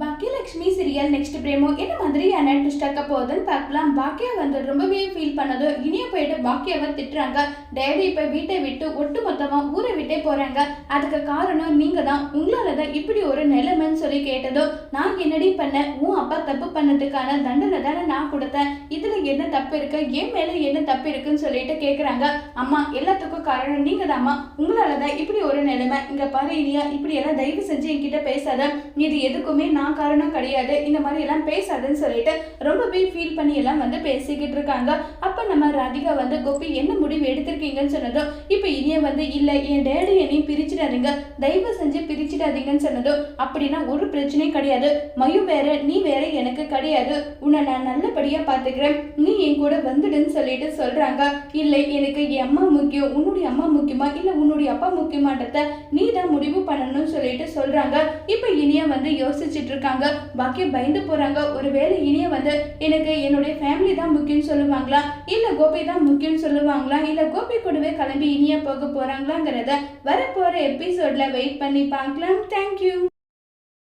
Baakiyalakshmi serial next பிரேமோ. என்ன மாதிரியான twist ஆக்க போகுதுன்னு பார்க்கலாம். பாக்கியா வந்து ரொம்பவே ஃபீல் பண்ணதோ இனியா போயிட்டு பாக்கியாவை திட்டுறாங்க. டேடி இப்போ வீட்டை விட்டு ஒட்டு மொத்தமாக ஊரை விட்டே போகிறாங்க அதுக்கு காரணம் நீங்கள் தான் உங்களால தான் இப்படி ஒரு நிலைமைன்னு சொல்லி கேட்டதோ நான் என்னடி பண்ணேன் உன் அப்பா தப்பு பண்ணதுக்கான தண்டனை தானே நான் கொடுத்தேன். இதில் என்ன தப்பு இருக்கு? என் மேலே என்ன தப்பு இருக்குன்னு சொல்லிட்டு கேட்குறாங்க அம்மா எல்லாத்துக்கும் காரணம் நீங்கள் தான்மா உங்களால தான் இப்படி ஒரு நிலைமை. இங்கே பாரு இனியா இப்படி எல்லாம் தயவு செஞ்சு என்கிட்ட பேசாத. இது எதுக்குமே நான் காரணம் கிடையாது. இந்த மாதிரி எல்லாம் பேசாதுன்னு சொல்லிட்டு ரொம்பவே ஃபீல் பண்ணி எல்லாம் வந்து பேசிக்கிட்டு இருக்காங்க. அப்போ நம்ம ராதிகா வந்து கோபி என்ன முடிவு எடுத்திருக்கீங்கன்னு சொன்னதும் இப்போ இனிய வந்து இல்லை என் டேடி என்னையும் பிரிச்சிடாதீங்க. தயவு செஞ்சு பிரிச்சிடாதீங்கன்னு சொன்னதும் அப்படின்னா ஒரு பிரச்சனையும் கிடையாது. மயு வேற நீ வேற எனக்கு கிடையாது. உன்னை நான் நல்லபடியா பாத்துக்கிறேன். நீ என் கூட வந்துடுன்னு சொல்லிட்டு சொல்றாங்க. இல்லை எனக்கு என் அம்மா முக்கியம். உன்னுடைய அம்மா முக்கியமா? இல்ல உன்னுடைய அப்பா முக்கியமான்றத நீ தான் முடிவு பண்ணணும்னு சொல்லிட்டு சொல்றாங்க. இப்போ இனியா வந்து யோசிச்சுட்டு இருக்காங்க. பாக்கியம் பயந்து போறாங்க. ஒருவேளை இனிய வந்து எனக்கு என்னுடைய ஃபேமிலி தான் முக்கியம்னு சொல்லுவாங்களா? இல்ல கோபி தான் முக்கியம்னு சொல்லுவாங்களா? இல்ல கோபி கூடவே கிளம்பி இனிய போக போறாங்களாங்கிறத வரப்போற எபிசோட்ல வெயிட் பண்ணி பார்க்கலாம். தேங்க்யூ